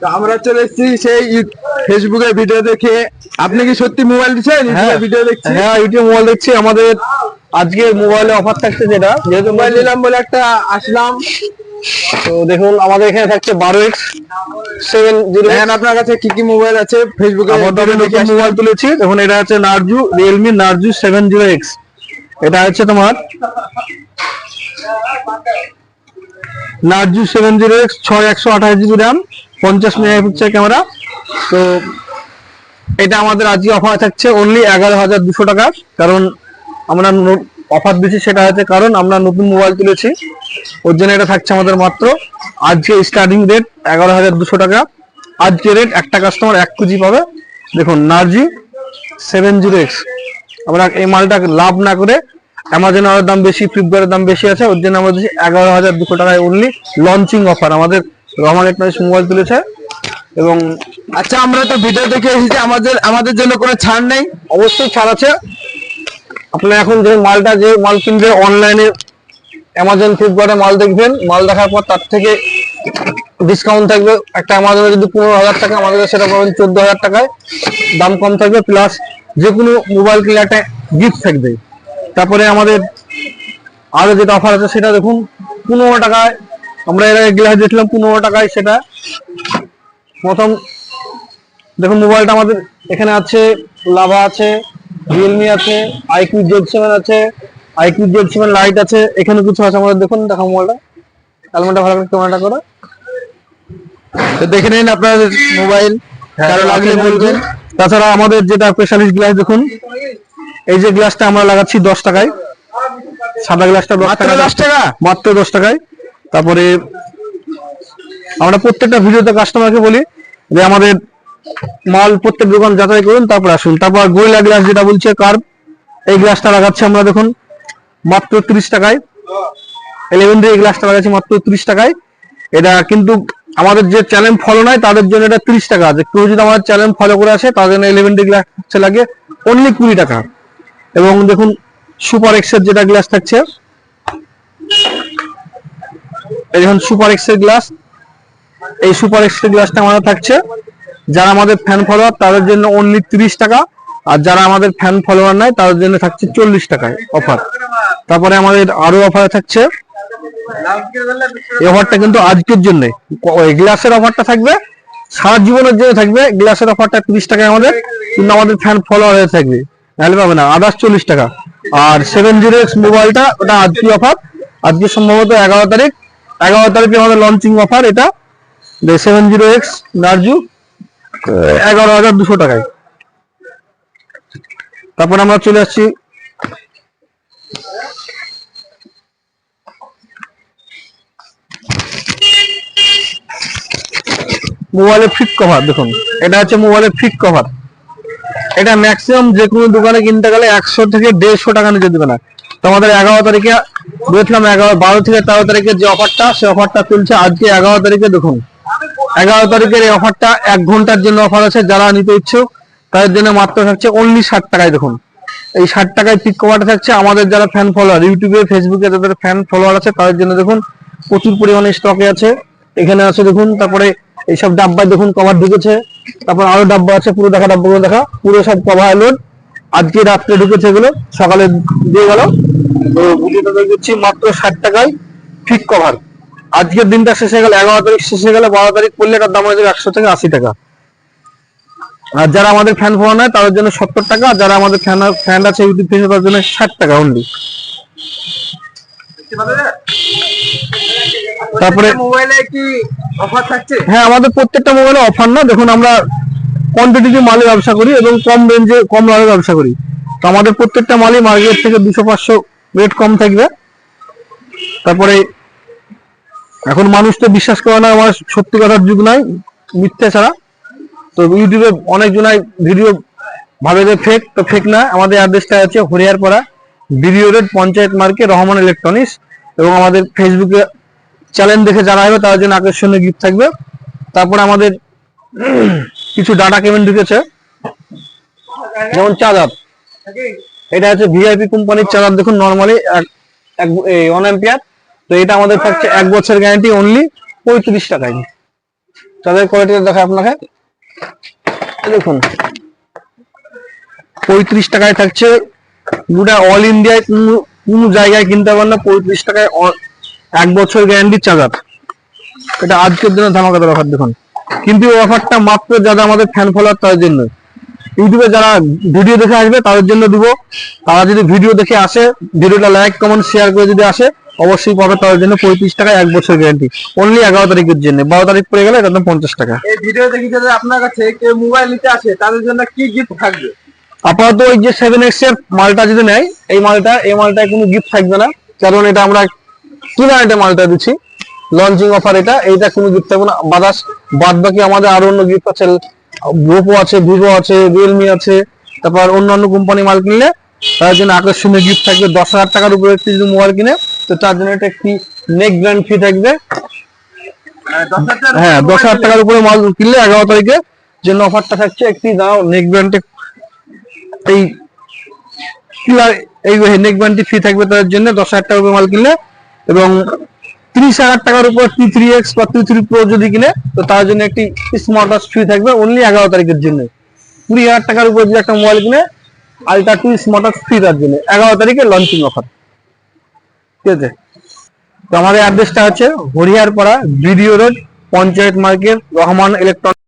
তো আমরা চলে এসেছি সেই ফেসবুকে ভিডিও দেখে। আপনি কি সত্যি মোবাইল দিচ্ছেন? হ্যাঁ। ভিডিও দেখছি? হ্যাঁ ইউটিউব মোবাইল দেখছি। আমাদের আজকে মোবাইলে অফার থাকছে যেটা। যেহেতু মোবাইল নিলাম বলে একটা আসলাম। তো দেখুন আমাদের এখানে থাকছে বারো এক্স সেভেন জিরো আপনার কাছে কি কি মোবাইল আছে? ফেসবুকে মোবাইল তুলেছি। দেখুন এটা হচ্ছে Narzo Realme Narzo seven zero X এটা হচ্ছে তোমার নার্জু সেভেন জিরো এক্স ছয় একশো আঠাশ জিবি র্যাম পঞ্চাশ মেগাপিক্সেল ক্যামেরা। তো এটা আমাদের আজকে অফার থাকছে অনলি এগারো হাজার দুশো টাকা কারণ আমরা অফার দিচ্ছি সেটা হচ্ছে কারণ আমরা নতুন মোবাইল তুলেছি। ওর জন্য এটা থাকছে আমাদের মাত্র। আজকে স্টার্টিং রেট এগারো হাজার দুশো টাকা। আজকে রেট একটা কাস্টমার এক কেজি পাবে। দেখুন নার্জি সেভেন জিরো এক্স। আমরা এই মালটা লাভ না করে অ্যামাজনের দাম বেশি ফ্লিপকার্টের দাম বেশি আছে, ওর জন্য আমাদের এগারো হাজার দুশো টাকায় অনলি লঞ্চিং অফার আমাদের রহমান ইলেকট্রনিক্স মোবাইল তুলেছে। এবং আচ্ছা আমরা তো ভিডিও দেখে এসেছি, আমাদের আমাদের জন্য কোনো ছাড় নেই। অবশ্যই ছাড় আছে। আপনারা এখন যে মালটা, যে মাল কিনবে অনলাইনে অ্যামাজন ফ্লিপকার্টে মাল দেখবেন। মাল দেখার পর তার থেকে ডিসকাউন্ট থাকবে। একটা আমাদের যদি পনেরো হাজার টাকা, আমাদের সেটা পাবেন চোদ্দ হাজার টাকায়। দাম কম থাকবে প্লাস যে কোনো মোবাইল কিনলে একটা গিফট থাকবে। তারপরে আমাদের আরও যেটা অফার আছে সেটা দেখুন পনেরো টাকায় আমরা এর আগে গ্লাস দিয়েছিলাম পনেরো টাকায় সেটা। প্রথম দেখুন মোবাইলটা আমাদের এখানে আছে লাভা আছে রিয়েলমি আছে আইকিউ জেড সেভেন আছে আইকিউ জেড সেভেন লাইট আছে এখানে কিছু আছে আমাদের দেখুন দেখো মোবাইলটা হেলমেটটা ভালো করে ক্যামেরাটা করো। তো দেখে নিন আপনাদের মোবাইল কারও লাগলে বলবেন। তাছাড়া আমাদের যেটা স্পেশালিস্ট গ্লাস দেখুন এই যে গ্লাসটা আমরা লাগাচ্ছি দশ টাকায় সাদা গ্লাসটা দশ টাকা 10 টাকা? মাত্র দশ টাকায়। তারপরে আমরা প্রত্যেকটা ভিডিওতে কাস্টমারকে বলি যে আমাদের মাল প্রত্যেক দোকান যাচাই করুন তারপর আসুন। তারপর গোয়েলা গ্লাস যেটা বলছে কার এই গ্লাসটা লাগাচ্ছি আমরা দেখুন মাত্র ত্রিশ টাকায়। ইলেভেন এই গ্লাসটা লাগাচ্ছি মাত্র ত্রিশ টাকায়। এটা কিন্তু আমাদের যে চ্যানেল ফলো নয় তাদের জন্য এটা ত্রিশ টাকা। আছে কেউ যদি আমাদের চ্যানেল ফলো করে আসে তাদের জন্য ইলেভেন ডি গ্লাস লাগে অনলি কুড়ি টাকা। এবং দেখুন সুপার এক্সের যেটা গ্লাস থাকছে দেখুন সুপার এক্সের গ্লাস এই সুপার এক্সের গ্লাসটা আমাদের থাকছে। যারা আমাদের ফ্যান ফলোয়ার তাদের জন্য অনলি তিরিশ টাকা, আর যারা আমাদের ফ্যান ফলোয়ার নাই, তাদের জন্য থাকছে চল্লিশ টাকায় অফার তারপরে আমাদের আরও অফার থাকছে। এই অফারটা কিন্তু আজকের জন্য। গ্লাসের অফারটা থাকবে, সারা জীবনের জন্য থাকবে। গ্লাসের অফারটা তিরিশ টাকায় আমাদের, কিন্তু আমাদের ফ্যান ফলোয়ার হয়ে থাকবে। নাহলে পাবে না। আদার্স চল্লিশ টাকা। আর সেভেন জিরো এক্স মোবাইলটা ওটা আজকে অফার আজকে সম্ভবত এগারো তারিখ। এগারো তারিখে আমাদের লঞ্চিং অফার এটা। সেভেন জিরো এক্স নার্জু, এগারো হাজার দুশো টাকায়। তারপর আমরা চলে আসছি। মোবাইলের ফিট কভার দেখুন। এটা হচ্ছে মোবাইলের ফিট কভার এটা ম্যাক্সিমাম যে কোনো দোকানে কিনতে গেলে একশো থেকে দেড়শো টাকা নিচে দেবে না। তো আমাদের এগারো তারিখে বলেছিলাম এগারো, বারো থেকে তেরো তারিখের যে অফারটা সেই অফারটা চলছে আজকে এগারো তারিখে দেখুন। এগারো তারিখের এই অফারটা এক ঘণ্টার জন্য অফার আছে, যারা নিতে ইচ্ছুক, তাদের জন্য মাত্র থাকছে অনলি ষাট টাকায় দেখুন। এই ষাট টাকায় পিক কভারটা থাকছে আমাদের যারা ফ্যান ফলোয়ার ইউটিউবে ফেসবুকে যাদের ফ্যান ফলোয়ার আছে, তাদের জন্য দেখুন, প্রচুর পরিমাণে স্টকে আছে। এখানে আছে দেখুন, তারপরে এইসব ডাব্বায় দেখুন কভার ঢুকেছে। তারপর আরও ডাব্বা আছে, পুরো দেখা ডাব্বাগুলো দেখা। পুরো সব কভার লোড আজকে রাত্রে ঢুকেছে এগুলো, সকালে দিয়ে গেল। তো ভিডিওটা দিচ্ছি, মাত্র ষাট টাকায় ফিট কভার আজকের দিনটা শেষ হয়ে গেল, এগারো তারিখ শেষ হয়ে গেলে বারো তারিখ করলে এটার দাম হয়ে যাবে একশো থেকে আশি টাকা। আর যারা আমাদের ফ্যান ফোন হয় তাদের জন্য সত্তর টাকা। আর যারা আমাদের ফ্যান ফ্যান আছে ইউটিউব পেজে তাদের জন্য ষাট টাকা অনলি তারপরে মোবাইলে কি অফার থাকছে? হ্যাঁ আমাদের প্রত্যেকটা মোবাইলে অফার না। দেখুন আমরা কোয়ান্টিটি মালে ব্যবসা করি এবং কম রেঞ্জে কম দামে ব্যবসা করি। তো আমাদের প্রত্যেকটা মালই মার্কেট থেকে দুশো পাঁচশো রেট কম থাকবে। তারপরে এখন মানুষ তো বিশ্বাস করে না আমার সত্যি কথার যুগ নয় মিথ্যে ছাড়া। তো ইউটিউবে অনেক জনাই ভিডিও ভাবে যে ফেক তো ফেক না। আমাদের অ্যাড্রেসটা আছে হরিয়ারপাড়া বিডিও রোড পঞ্চায়েত মার্কে রহমান ইলেকট্রনিক্স এবং আমাদের ফেসবুকে চ্যানেল দেখে যারা হবে তাদের জন্য আকর্ষণীয় গিফট থাকবে। তারপরে আমাদের কিছু ডাটা কেবিন ঢুকেছে। যেমন চার্জার এটা হচ্ছে ভিআইপি কোম্পানির চার্জার দেখুন নর্মালি ওয়ান এম্পিয়ার তো এটা আমাদের থাকছে এক বছর গ্যারান্টি অনলি পঁয়ত্রিশ টাকায়। তাদের কোয়ালিটি দেখা আপনাকে। দেখুন। পঁয়ত্রিশ টাকায় থাকছে। গোটা অল ইন্ডিয়ায় কোনো জায়গায় কিনতে পারবেন না পঁয়ত্রিশ টাকায় এক বছর গ্যারান্টি চার্জার এটা আজকের দিনে ধামাকাদার অফার দেখুন। কিন্তু এই অফারটা মাত্র যারা আমাদের ফ্যান ফলোয়ার তাদের জন্য ইউটিউবে যারা ভিডিও দেখে আসবে তাদের জন্য দিব। তারা যদি ভিডিও দেখে আসে ভিডিওটা লাইক কমেন্ট শেয়ার করে যদি আসে অবশ্যই পাবে তাদের জন্য পঁয়ত্রিশ টাকা এক বছর গ্যারান্টি অনলি এগারো তারিখের জন্য। বারো তারিখ পড়ে গেলে এটা দাম পঞ্চাশ টাকা। এই ভিডিও দেখে যদি আপনার কাছে কেউ মোবাইল নিতে আসে তাদের জন্য কি গিফট থাকবে? আপাতত ওই যে সেভেন এক্সের মালটা যদি নেয় এই মালটা এই মালটায় কোনো গিফট থাকবে না। কারণ এটা আমরা কিনা এটা মালটা দিচ্ছি? লঞ্চিং অফার এটা এইটা কোনো গিফট থাকবে না। বাদাস বাদ বাকি আমাদের আরও অন্য গিফট আছে। ওপো আছে ভিভো আছে রিয়েলমি আছে তারপর অন্যান্য কোম্পানি মাল কিনলে তার জন্য আকর্ষণীয় গিফট থাকবে। দশ হাজার টাকার উপরে একটি যদি মোবাইল কিনে তো তার জন্য এটা একটি নেক ব্র্যান্ড ফি থাকবে। হ্যাঁ দশ হাজার টাকার উপরে মাল কিনলে। এগারো তারিখে জন্য অফারটা থাকছে একটি দাও নেক ব্র্যান্ডে এই কিলার এই নেক ব্র্যান্ডটি ফ্রি থাকবে তাদের জন্য। দশ হাজার টাকার উপরে মাল কিনলে এবং ত্রিশ হাজার টাকার উপর টি থ্রি এক্স বা টি থ্রি প্রো যদি কিনে, তো তার জন্য একটি স্মার্ট ওয়াচ ফ্রি থাকবে অনলি এগারো তারিখের জন্য। কুড়ি হাজার টাকার উপর যদি একটা মোবাইল কিনে ultra two smart watch free তার জন্য। এগারো তারিখে লঞ্চিং অফার ঠিক আছে? তো আমাদের অ্যাড্রেসটা হচ্ছে Hariharpara BDO road panchayat market, Rahman electronic